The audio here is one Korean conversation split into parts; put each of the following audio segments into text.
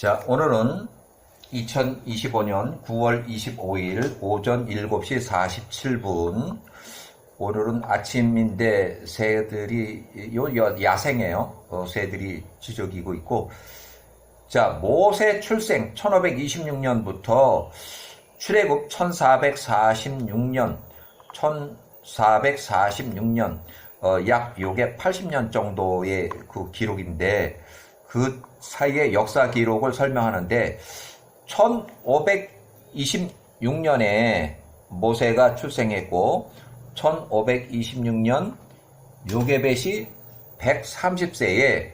자, 오늘은 2025년 9월 25일 오전 7시 47분. 오늘은 아침인데 새들이, 요, 요 야생이에요. 어, 새들이 지저귀고 있고. 자, 모세 출생 1526년부터 출애굽 1446년, 1446년, 어, 약 요게 80년 정도의 그 기록인데, 그 사이의 역사 기록을 설명하는데 1526년에 모세가 출생했고 1526년 요게벳이 130세에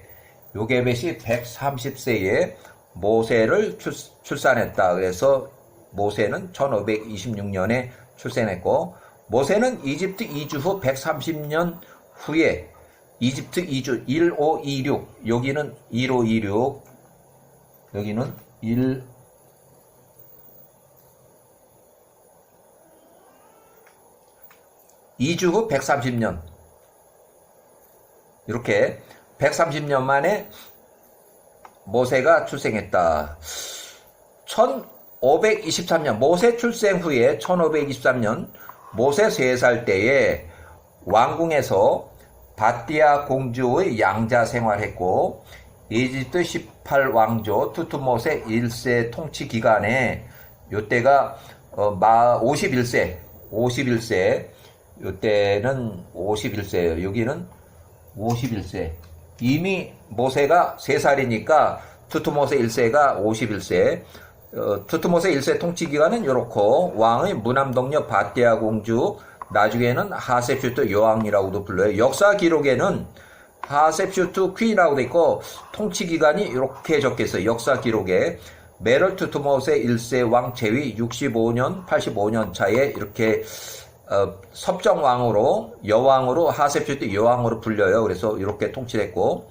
요게벳이 130세에 모세를 출, 출산했다. 그래서 모세는 1526년에 출생했고 모세는 이집트 이주 후 130년 후에 이집트 이주 1526 여기는 1526 여기는 1 이주 후 130년. 이렇게 130년 만에 모세가 출생했다. 1523년. 모세 출생 후에 1523년 모세 3살 때에 왕궁에서 바띠아 공주의 양자 생활했고 이집트 18왕조 투투모세 1세 통치 기간에 요때가 어, 마 51세 51세 요때는 51세예요. 여기는 51세. 이미 모세가 3살이니까 투투모세 1세가 51세. 어, 투투모세 1세 통치 기간은 요렇고 왕의 무남동녀 바띠아 공주 나중에는 하셉슈트 여왕이라고도 불러요. 역사 기록에는 하셉슈트 퀸이라고 돼 있고 통치 기간이 이렇게 적혀 있어요. 역사 기록에 메럴트 투모세 1세 왕 제위 65년 85년 차에 이렇게 어, 섭정왕으로 여왕으로 하셉슈트 여왕으로 불려요. 그래서 이렇게 통치했고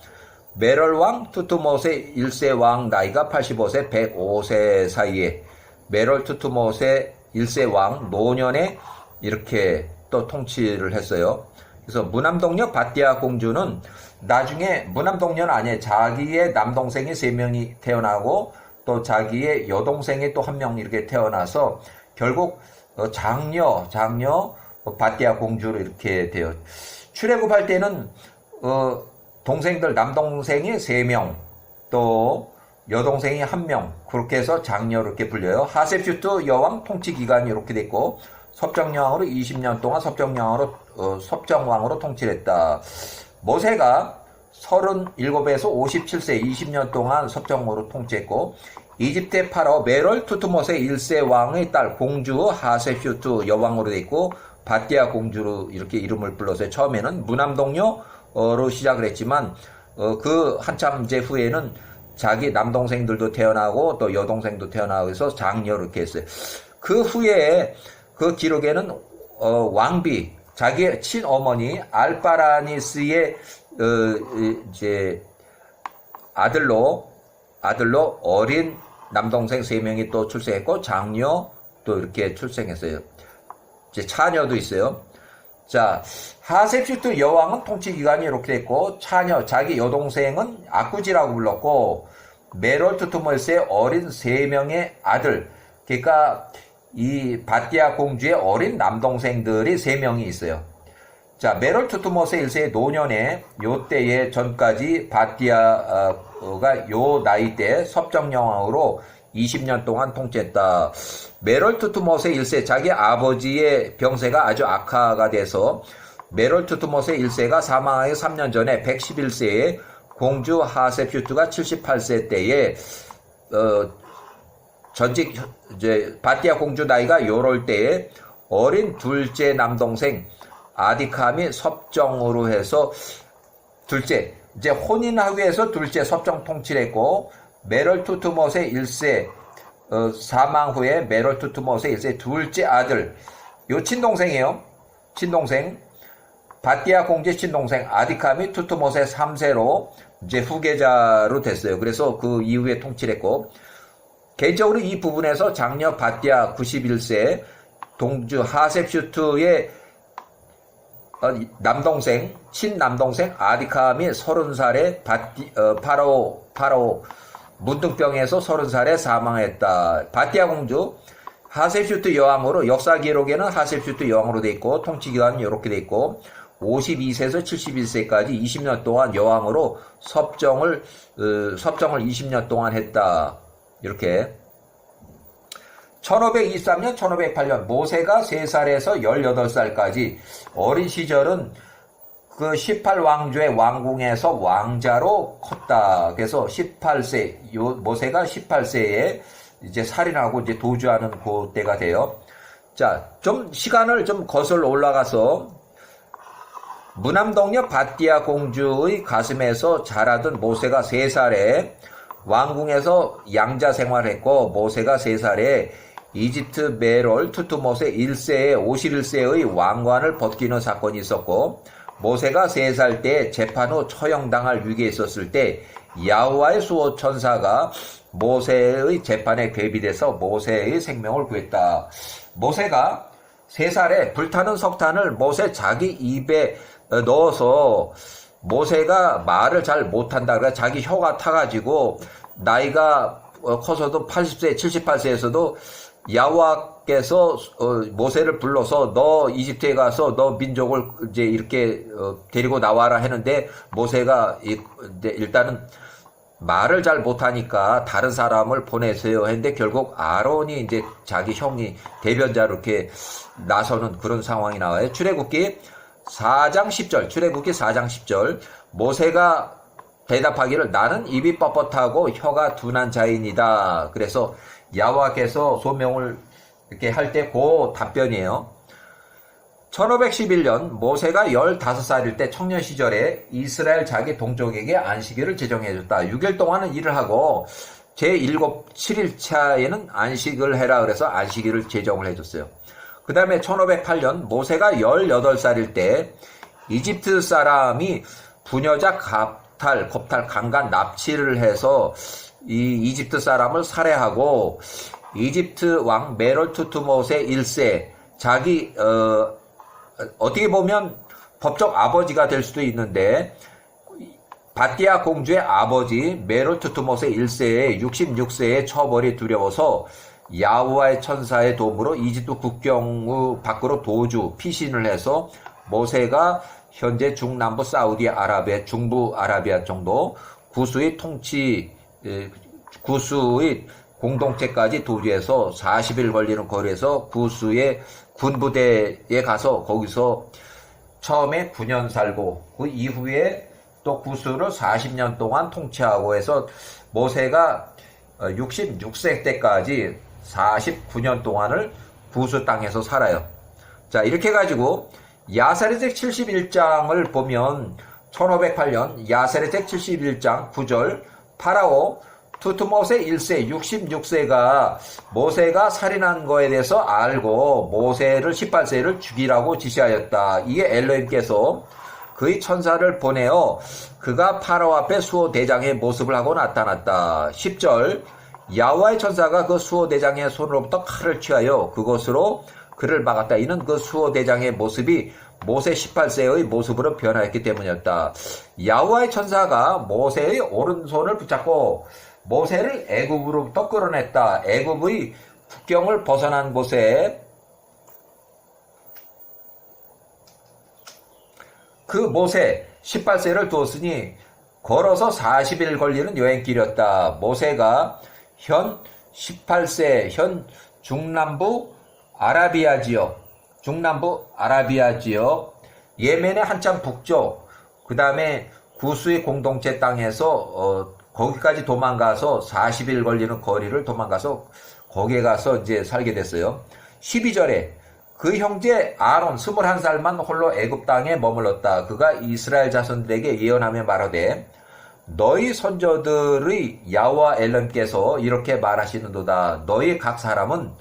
메럴 왕 투투모세 1세 왕 나이가 85세 105세 사이에 메럴 투투모세 1세 왕 노년에 이렇게 또 통치를 했어요. 그래서 무남동녀 바띠아 공주는 나중에 무남동녀는 아니에요. 자기의 남동생이 세 명이 태어나고 또 자기의 여동생이 또 한 명 이렇게 태어나서 결국 어, 장녀, 장녀 바띠아 공주로 이렇게 돼요. 출애굽할 때는 어, 동생들 남동생이 세 명, 또 여동생이 한 명, 그렇게 해서 장녀 이렇게 불려요. 하셉슈트 여왕 통치 기간이 이렇게 됐고 섭정여왕으로 20년 동안 섭정여왕으로 어, 섭정왕으로 통치를 했다. 모세가 37에서 57세 20년 동안 섭정으로 통치했고 이집트의 파라오 메롤 투투모세 1세 왕의 딸 공주 하세슈트 여왕으로 돼 있고 바띠아 공주로 이렇게 이름을 불러서 처음에는 무남동녀로 시작을 했지만 어, 그 한참 이제 후에는 자기 남동생들도 태어나고 또 여동생도 태어나고 해서 장녀로 이렇게 했어요. 그 후에 그 기록에는 어, 왕비 자기의 친어머니 알바라니스의 어, 이제 아들로 아들로 어린 남동생 세 명이 또 출생했고 장녀 또 이렇게 출생했어요. 이제 차녀도 있어요. 자 하셉슈트 여왕은 통치 기간이 이렇게 됐고 차녀 자기 여동생은 아쿠지라고 불렀고 메롤트 투멀스의 어린 세 명의 아들 그러니까 이 바띠아 공주의 어린 남동생들이 세 명이 있어요. 자, 메롤 투투모스 1세의 노년에 요 때에 전까지 바띠아가 요 나이 때 섭정여왕으로 20년 동안 통치했다. 메롤 투투모스 1세 자기 아버지의 병세가 아주 악화가 돼서 메롤 투투모스 1세가 사망하기 3년 전에 111세에 공주 하셉슈트가 78세 때에 어, 전직 이제 바티아 공주 나이가 요럴 때에 어린 둘째 남동생 아디캄이 섭정으로 해서 둘째 이제 혼인하기 위해서 둘째 섭정 통치를 했고 메럴 투투못의 일세 어, 사망 후에 메럴 투투못의 일세 둘째 아들 요 친동생이에요. 친동생. 바티아 공주의 친동생 아디캄이 투투못의 3세로 이제 후계자로 됐어요. 그래서 그 이후에 통치를 했고 개인적으로 이 부분에서 장녀 바띠아 91세 동주 하셉슈트의 어, 남동생, 친남동생 아디캄이 30살의 바띠, 어, 파라오, 파라오, 문둥병에서 30살에 사망했다. 바티아 공주 하셉슈트 여왕으로 역사 기록에는 하셉슈트 여왕으로 돼 있고 통치 기간은 이렇게 돼 있고 52세에서 71세까지 20년 동안 여왕으로 섭정을 어, 섭정을 20년 동안 했다. 이렇게 1523년, 1508년 모세가 3살에서 18살까지 어린 시절은 그 18왕조의 왕궁에서 왕자로 컸다. 그래서 18세, 요 모세가 18세에 이제 살인하고 이제 도주하는 그 때가 돼요. 자, 좀 시간을 좀 거슬러 올라가서 무남동녀 바띠아 공주의 가슴에서 자라던 모세가 3살에 왕궁에서 양자 생활했고 모세가 3살에 이집트 메롤 투투모세 1세에 51세의 왕관을 벗기는 사건이 있었고 모세가 3살 때 재판 후 처형당할 위기에 있었을 때 야후와의 수호 천사가 모세의 재판에 괴비돼서 모세의 생명을 구했다. 모세가 3살에 불타는 석탄을 모세 자기 입에 넣어서 모세가 말을 잘 못한다. 그래 자기 혀가 타가지고 나이가 커서도 80세, 78세에서도 야와께서 어, 모세를 불러서 너 이집트에 가서 너 민족을 이제 이렇게 어, 데리고 나와라 했는데 모세가 일단은 말을 잘 못하니까 다른 사람을 보내세요 했는데 결국 아론이 이제 자기 형이 대변자로 이렇게 나서는 그런 상황이 나와요. 출애굽기 4장 10절, 출애굽기 4장 10절, 모세가 대답하기를 나는 입이 뻣뻣하고 혀가 둔한 자인이다. 그래서 야와께서 소명을 이렇게 할 때 그 답변이에요. 1511년 모세가 15살일 때 청년 시절에 이스라엘 자기 동족에게 안식일을 제정해줬다. 6일 동안은 일을 하고 제7, 7일 차에는 안식을 해라 그래서 안식일을 제정을 해줬어요. 그 다음에 1508년 모세가 18살일 때 이집트 사람이 부녀자 갑탈, 겁탈, 강간, 납치를 해서 이 이집트 사람을 살해하고 이집트 왕 메롤 투투못의 1세 자기 어, 어떻게 보면 법적 아버지가 될 수도 있는데 바티아 공주의 아버지 메롤 투투못의 1세의 66세의 처벌이 두려워서 야후와의 천사의 도움으로 이집트 국경 밖으로 도주 피신을 해서 모세가 현재 중남부 사우디아라비아 중부 아라비아 정도 구수의 통치 구수의 공동체까지 도주해서 40일 걸리는 거리에서 구수의 군부대에 가서 거기서 처음에 9년 살고 그 이후에 또 구수를 40년 동안 통치하고 해서 모세가 66세 때까지 49년 동안을 구수 땅에서 살아요. 자, 이렇게 해가지고 야사리색 71장을 보면 1508년 야사리색 71장 9절 파라오 투투모세 1세 66세가 모세가 살인한 거에 대해서 알고 모세를 18세를 죽이라고 지시하였다. 이게 엘로임께서 그의 천사를 보내어 그가 파라오 앞에 수호 대장의 모습을 하고 나타났다. 10절 야와의 천사가 그 수호 대장의 손으로부터 칼을 취하여 그것으로 그를 막았다. 이는 그 수호 대장의 모습이 모세 18세의 모습으로 변하였기 때문이었다. 야와의 천사가 모세의 오른손을 붙잡고 모세를 애굽으로부터 끌어냈다. 애굽의 국경을 벗어난 곳에 그 모세 18세를 두었으니 걸어서 40일 걸리는 여행길이었다. 모세가 현 18세 현 중남부 아라비아 지역 중남부 아라비아 지역 예멘의 한참 북쪽 그 다음에 구수의 공동체 땅에서 어, 거기까지 도망가서 40일 걸리는 거리를 도망가서 거기에 가서 이제 살게 됐어요. 12절에 그 형제 아론 21살만 홀로 애굽 땅에 머물렀다. 그가 이스라엘 자손들에게 예언하며 말하되 너희 선조들의 야와 엘런께서 이렇게 말하시는도다. 너희 각 사람은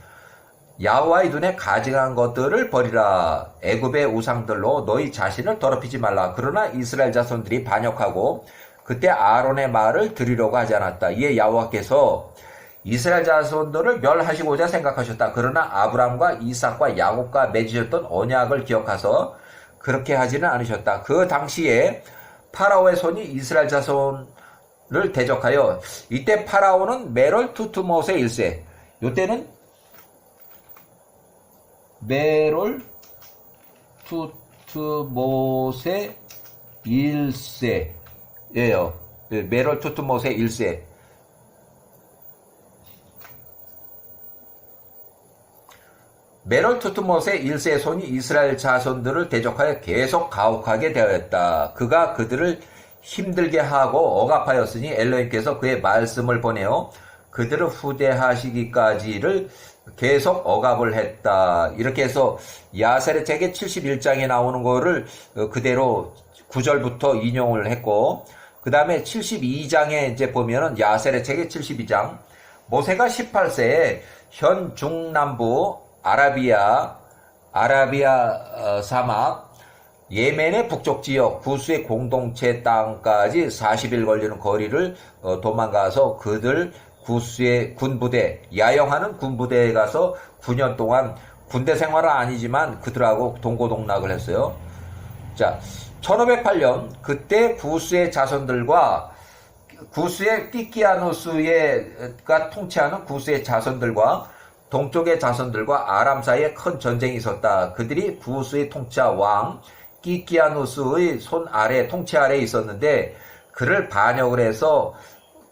야와의 눈에 가증한 것들을 버리라. 애굽의 우상들로 너희 자신을 더럽히지 말라. 그러나 이스라엘 자손들이 반역하고 그때 아론의 말을 들으려고 하지 않았다. 이에 야와께서 이스라엘 자손들을 멸하시고자 생각하셨다. 그러나 아브람과 이삭과 야곱과 맺으셨던 언약을 기억하서 그렇게 하지는 않으셨다. 그 당시에 파라오의 손이 이스라엘 자손을 를 대적하여 이때 파라오는 메롤 투투못의 일세 요때는 메롤 투투못의 일세예요. 네, 메롤 투투못의 일세. 메롤 투투못의 일세의 손이 이스라엘 자손들을 대적하여 계속 가혹하게 되었다. 그가 그들을 힘들게 하고 억압하였으니 엘로힘께서 그의 말씀을 보내어 그들을 후대하시기까지를 계속 억압을 했다. 이렇게 해서 야세의 책의 71장에 나오는 거를 그대로 9절부터 인용을 했고 그 다음에 72장에 이제 보면은 야세의 책의 72장 모세가 18세에 현 중남부 아라비아 아라비아 어, 사막 예멘의 북쪽 지역 구스의 공동체 땅까지 40일 걸리는 거리를 어, 도망가서 그들 구스의 군부대 야영하는 군부대에 가서 9년 동안 군대 생활은 아니지만 그들하고 동고동락을 했어요. 자, 1508년 그때 구스의 자손들과 구스의 띠키아누스가 통치하는 구스의 자손들과 동쪽의 자손들과 아람 사이에 큰 전쟁이 있었다. 그들이 구스의 통치자 왕 끼끼아누스의 손 아래 통치 아래 있었는데 그를 반역을 해서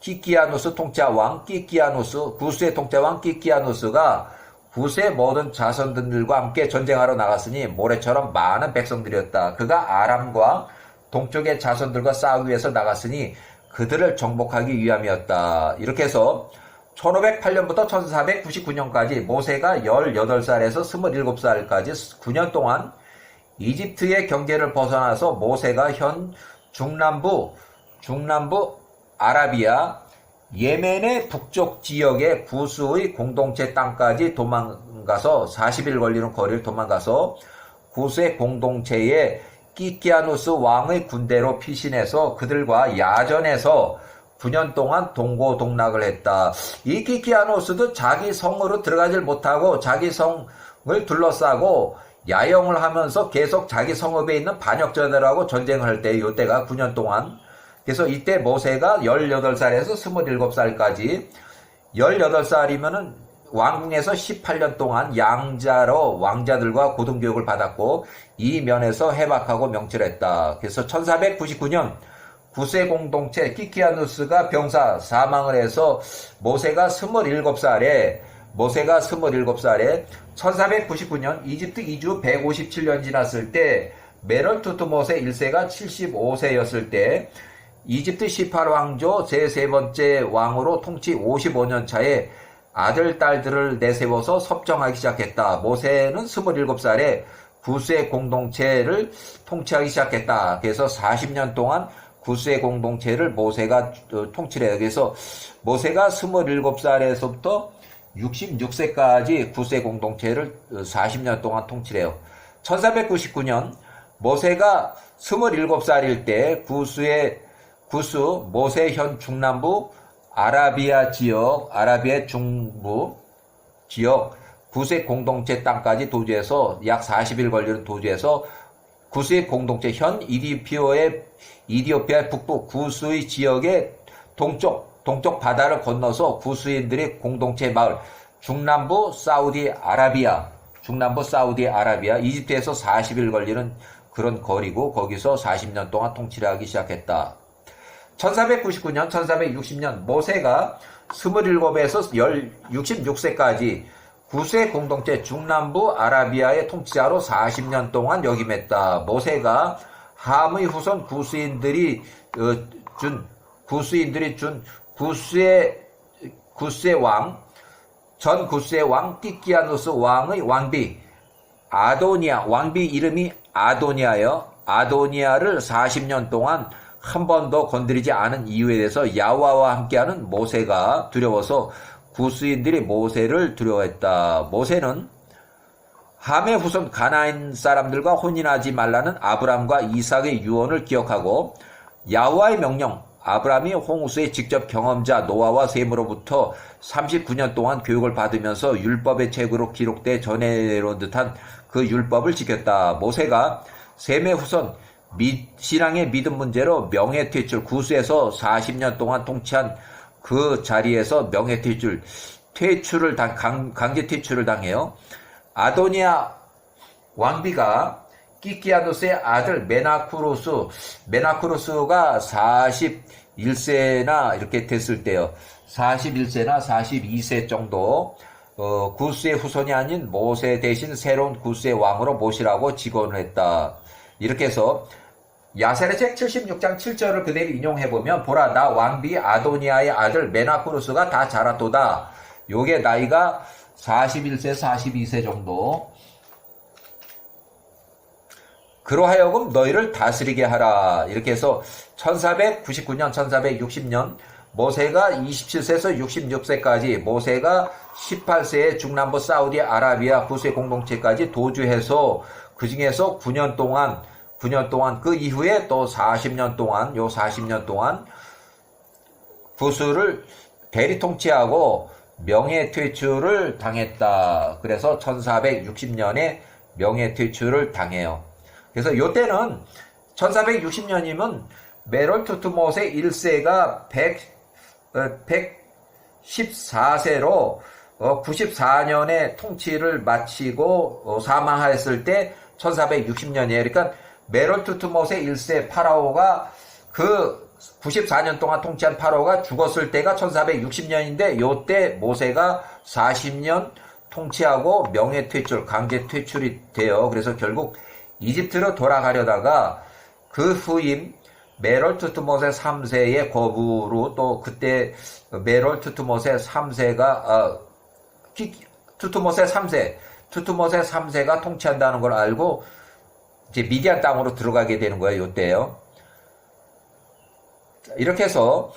끼끼아누스 통치자 왕 끼끼아누스 구스의 통치자 왕 끼끼아누스가 구스의 모든 자손들과 함께 전쟁하러 나갔으니 모래처럼 많은 백성들이었다. 그가 아람과 동쪽의 자손들과 싸우기 위해서 나갔으니 그들을 정복하기 위함이었다. 이렇게 해서 1508년부터 1499년까지 모세가 18살에서 27살까지 9년 동안 이집트의 경계를 벗어나서 모세가 현 중남부 중남부 아라비아 예멘의 북쪽 지역의 구스의 공동체 땅까지 도망가서 40일 걸리는 거리를 도망가서 구스의 공동체에 끼키아누스 왕의 군대로 피신해서 그들과 야전에서 9년 동안 동고동락을 했다. 이 끼키아누스도 자기 성으로 들어가질 못하고 자기 성을 둘러싸고 야영을 하면서 계속 자기 성읍에 있는 반역자들하고 전쟁을 할 때, 이때가 9년 동안. 그래서 이때 모세가 18살에서 27살까지, 18살이면은 왕궁에서 18년 동안 양자로 왕자들과 고등교육을 받았고, 이 면에서 해박하고 명철했다. 그래서 1499년, 구세 공동체 키키아누스가 병사 사망을 해서 모세가 27살에 모세가 27살에 1499년 이집트 이주 157년 지났을 때 메럴 투트 모세 1세가 75세였을 때 이집트 18왕조 제3번째 왕으로 통치 55년 차에 아들, 딸들을 내세워서 섭정하기 시작했다. 모세는 27살에 구세 공동체를 통치하기 시작했다. 그래서 40년 동안 구세 공동체를 모세가 통치를 해요. 그래서 모세가 27살에서부터 66세까지 구세 공동체를 40년 동안 통치해요. 1499년 모세가 27살일 때 구수의 구수 모세 현 중남부 아라비아 지역 아라비아 중부 지역 구세 공동체 땅까지 도주해서 약 40일 걸리는 도주해서 구수의 공동체 현 이디피오의 이디오피아 북부 구수의 지역의 동쪽 동쪽 바다를 건너서 구수인들의 공동체 마을 중남부 사우디 아라비아 중남부 사우디 아라비아 이집트에서 40일 걸리는 그런 거리고 거기서 40년 동안 통치를 하기 시작했다. 1499년 1460년 모세가 27에서 66세까지 구세 공동체 중남부 아라비아의 통치자로 40년 동안 역임했다. 모세가 함의 후손 구스인들이 어, 준 구스인들이 준 구스의 구스의 왕, 전 구스의 왕 띠키아누스 왕의 왕비 아도니아 왕비 이름이 아도니아여 아도니아를 40년 동안 한 번도 건드리지 않은 이유에 대해서 야와와 함께하는 모세가 두려워서 구스인들이 모세를 두려워했다. 모세는 함의 후손 가나안 사람들과 혼인하지 말라는 아브람과 이삭의 유언을 기억하고 야와의 명령 아브람이 홍수의 직접 경험자 노아와 셈으로부터 39년 동안 교육을 받으면서 율법의 책으로 기록돼 전해온 듯한 그 율법을 지켰다. 모세가 셈의 후손 미- 신앙의 믿음 문제로 명예퇴출 구수에서 40년 동안 통치한 그 자리에서 명예 퇴출 퇴출을 당 강, 강제 퇴출을 당해요. 아도니아 왕비가 끼키아누스의 아들 메나쿠루스 메나쿠루스가 41세나 이렇게 됐을 때요. 41세나 42세 정도 어, 구스의 후손이 아닌 모세 대신 새로운 구스의 왕으로 모시라고 직언을 했다. 이렇게 해서 야세르책 76장 7절을 그대로 인용해 보면 보라 나 왕비 아도니아의 아들 메나쿠루스가 다 자랐도다. 요게 나이가 41세 42세 정도. 그로하여금 너희를 다스리게 하라. 이렇게 해서 1499년, 1460년 모세가 27세에서 66세까지 모세가 18세에 중남부 사우디 아라비아 구세 공동체까지 도주해서 그 중에서 9년 동안 9년 동안 그 이후에 또 40년 동안 요 40년 동안 구수를 대리 통치하고 명예 퇴출을 당했다. 그래서 1460년에 명예 퇴출을 당해요. 그래서 요때는 1460년이면 메롤 투투못의 1세가 100, 114세로 94년에 통치를 마치고 어, 사망하였을 때 1460년이에요. 그러니까 메롤 투투못의 1세 파라오가 그 94년 동안 통치한 파라오가 죽었을 때가 1460년인데 요때 모세가 40년 통치하고 명예 퇴출, 강제 퇴출이 돼요. 그래서 결국 이집트로 돌아가려다가 그 후임 메롤 투트못의 3세의 거부로 또 그때 메롤 투트못의 3세가 어, 투트못의 3세 투트못의 3세가 통치한다는 걸 알고 이제 미디안 땅으로 들어가게 되는 거예요. 요때요. 자, 이렇게 해서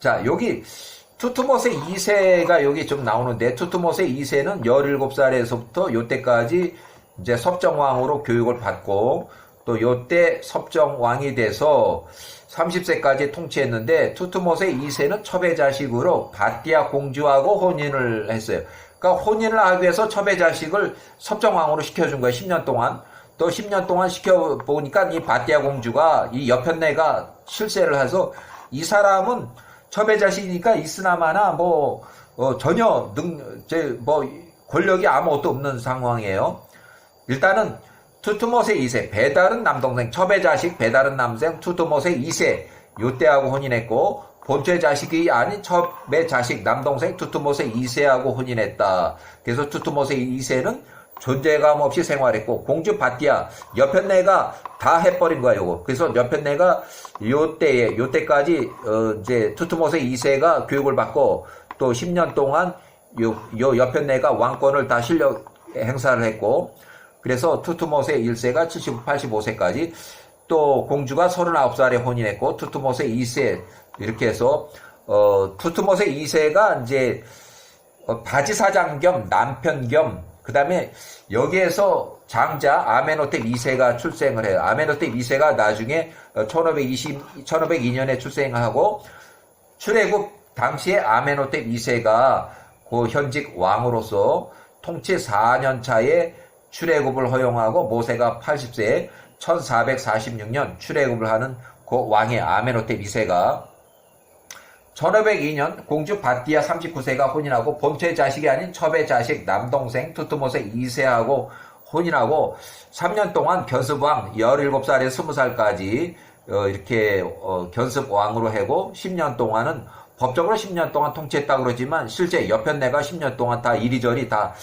자, 여기 투투못의 2세가 여기 좀 나오는데 투투못의 2세는 17살에서부터 요때까지 이제 섭정왕으로 교육을 받고 또 요때 섭정왕이 돼서 30세까지 통치했는데 투투못의 2세는 첩의 자식으로 바띠아 공주하고 혼인을 했어요. 그러니까 혼인을 하기 위해서 첩의 자식을 섭정왕으로 시켜준 거예요. 10년 동안. 또 10년 동안 시켜보니까 이 바띠아 공주가 이 여편네가 실세를 해서 이 사람은 첩의 자식이니까 있으나마나 뭐 어, 전혀 능뭐 권력이 아무것도 없는 상황이에요. 일단은 투투못의 2세 배달은 남동생 첩의 자식 배달은 남생 투투못의 2세 요때하고 혼인했고 본처의 자식이 아닌 첩의 자식 남동생 투투못의 2세하고 혼인했다. 그래서 투투못의 2세는 존재감 없이 생활했고 공주 바띠아 여편네가 다 해버린 거야 요거. 그래서 여편네가 요 때에 요 때까지 어 이제 투투못의 2세가 교육을 받고 또 10년 동안 요, 요 여편네가 왕권을 다 실력 행사를 했고 그래서 투투못의 1세가 70, 85세까지 또 공주가 39살에 혼인했고 투투못의 2세 이렇게 해서 어 투투못의 2세가 이제 어, 바지 사장 겸 남편 겸 그 다음에 여기에서 장자 아메노텍 2세가 출생을 해요. 아메노텍 2세가 나중에 1520, 1502년에 출생하고 출애굽 당시에 아메노텍 2세가 그 현직 왕으로서 통치 4년 차에 출애굽을 허용하고 모세가 80세에 1446년 출애굽을 하는 그 왕의 아메노텍 2세가 1502년 공주 바띠아 39세가 혼인하고 본체의 자식이 아닌 첩의 자식 남동생 투투못의 2세하고 혼인하고 3년 동안 견습왕 17살에 20살까지 어, 이렇게 어, 견습왕으로 하고 10년 동안은 법적으로 10년 동안 통치했다고 그러지만 실제 여편네가 10년 동안 다 이리저리 다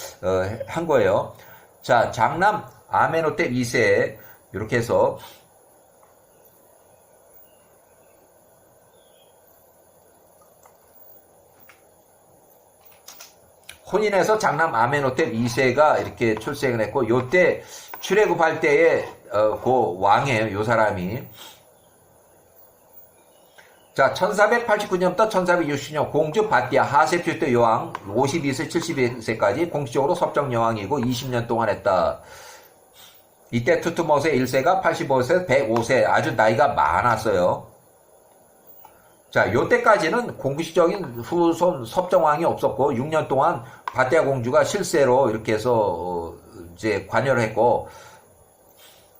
한 거예요. 자 장남 아메노테 2세. 이렇게 해서 혼인해서 장남 아메노테 2세가 이렇게 출생을 했고 요때 출애굽할 때에 어, 그 왕이에요 요 사람이 자 1489년부터 1460년 공주 바띠아 하셉슈트 여왕 52세 72세까지 공식적으로 섭정 여왕이고 20년 동안 했다. 이때 투투못의 1세가 85세 105세 아주 나이가 많았어요. 자, 요때까지는 공식적인 후손 섭정왕이 없었고 6년 동안 바띠아 공주가 실세로 이렇게 해서 어, 이제 관여를 했고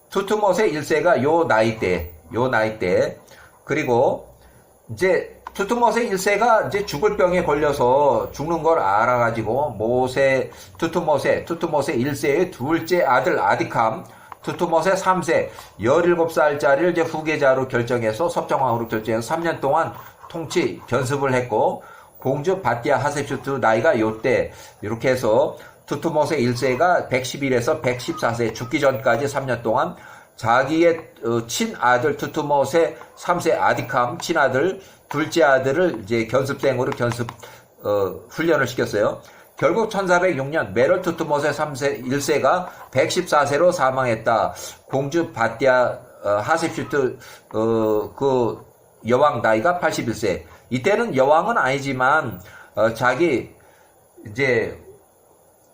투투못의 1세가 요 나이 때, 요 나이 때. 그리고 이제 투투못의 1세가 이제 죽을 병에 걸려서 죽는 걸 알아가지고 모세 투투못의 투투못의 1세의 둘째 아들 아디캄 투투못의 3세 17살짜리를 이제 후계자로 결정해서 섭정왕으로 결정해서 3년 동안 통치 견습을 했고 공주 바띠아 하셉슈트 나이가 요때. 이렇게 해서 투투못의 1세가 111에서 114세 죽기 전까지 3년 동안 자기의 어, 친아들 투투못의 3세 아디캄 친아들 둘째 아들을 이제 견습생으로 견습 어, 훈련을 시켰어요. 결국 1406년 메럴 투투못의 3세 1세가 114세로 사망했다. 공주 바띠아 어, 하셉슈트 어, 그 여왕 나이가 81세. 이때는 여왕은 아니지만 어, 자기 이제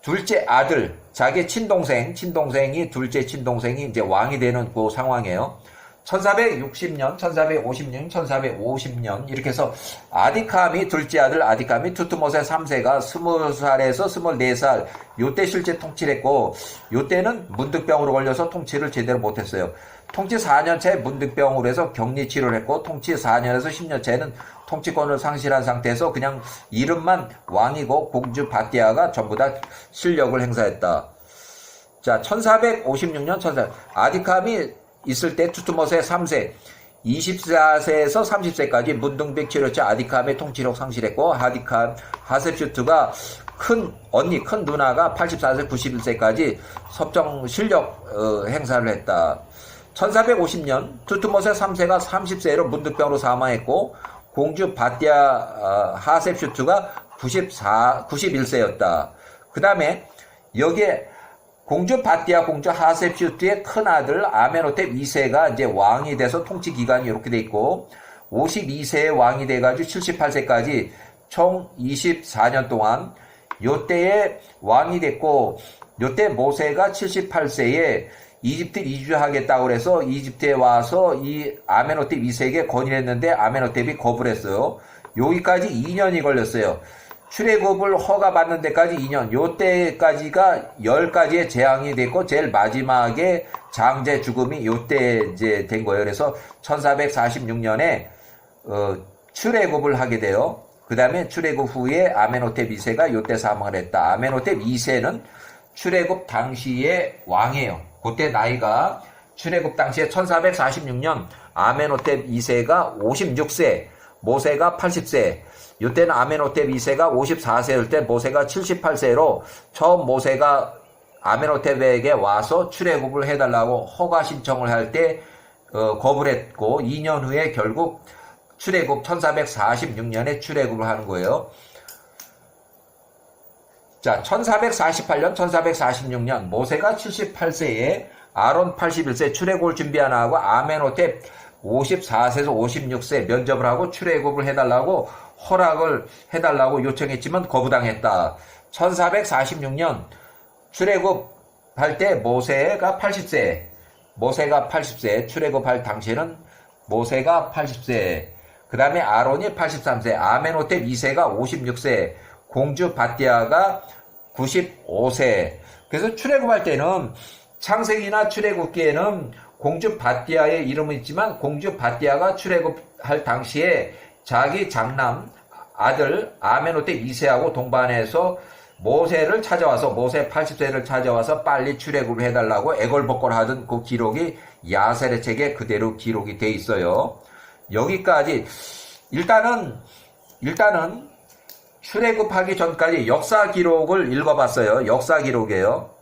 둘째 아들, 자기 친동생, 친동생이 둘째 친동생이 이제 왕이 되는 그 상황이에요. 1460년, 1456년, 1450년 이렇게 해서 아디캄이 둘째 아들 아디캄이 투투못의 3세가 20살에서 24살 요때 실제 통치를 했고 요때는 문득병으로 걸려서 통치를 제대로 못했어요. 통치 4년 차에 문득병으로 해서 격리 치료를 했고 통치 4년에서 10년 차에는 통치권을 상실한 상태에서 그냥 이름만 왕이고 공주 바띠아가 전부 다 실력을 행사했다. 자, 1456년 1400 아디캄이 있을 때 투투못의 3세 24세에서 30세까지 문둥백 치료차 아디캄의 통치력 상실했고 아디캄 하셉슈트가 큰 언니 큰 누나가 84세 91세까지 섭정 실력 어, 행사를 했다. 1450년 투투못의 3세가 30세로 문득병으로 사망했고 공주 바띠아 어, 하셉슈트가 94 91세였다. 그 다음에 여기에 공주 바띠아 공주 하셉슈트의 큰아들 아메노텝 2세가 이제 왕이 돼서 통치 기간이 이렇게 돼 있고 52세의 왕이 돼 가지고 78세까지 총 24년 동안 요때에 왕이 됐고 요때 모세가 78세에 이집트 이주하겠다고 그래서 이집트에 와서 이 아메노텝 2세에게 건의를 했는데 아메노텝이 거부를 했어요. 여기까지 2년이 걸렸어요. 출애굽을 허가받는 데까지 2년, 요 때까지가 10가지의 재앙이 됐고, 제일 마지막에 장제 죽음이 요 때 이제 된 거예요. 그래서 1446년에, 어, 출애굽을 하게 돼요. 그 다음에 출애굽 후에 아메노텝 2세가 요때 사망을 했다. 아메노텝 2세는 출애굽 당시의 왕이에요. 그때 나이가 출애굽 당시에 1446년 아메노텝 2세가 56세, 모세가 80세, 이때는 아메노텝 2세가 54세일 때 모세가 78세로 처음 모세가 아메노텝에게 와서 출애굽을 해달라고 허가 신청을 할때 어, 거부를 했고 2년 후에 결국 출애굽 1446년에 출애굽을 하는 거예요. 자, 1448년, 1446년 모세가 78세에 아론 81세 출애굽을 준비하나 하고 아메노텝 54세에서 56세 면접을 하고 출애굽을 해달라고 허락을 해달라고 요청했지만 거부당했다. 1446년 출애굽 할 때 모세가 80세, 모세가 80세, 출애굽할 당시에는 모세가 80세, 그 다음에 아론이 83세, 아메노텝 2세가 56세, 공주 바띠아가 95세. 그래서 출애굽할 때는 창세기나 출애굽기에는 공주 바띠아의 이름은 있지만 공주 바띠아가 출애굽할 당시에 자기 장남 아들 아메노텍 2세하고 동반해서 모세를 찾아와서 모세 80세를 찾아와서 빨리 출애굽을 해달라고 애걸복걸 하던 그 기록이 야세의 책에 그대로 기록이 돼 있어요. 여기까지 일단은 일단은 출애굽하기 전까지 역사 기록을 읽어봤어요. 역사 기록이에요.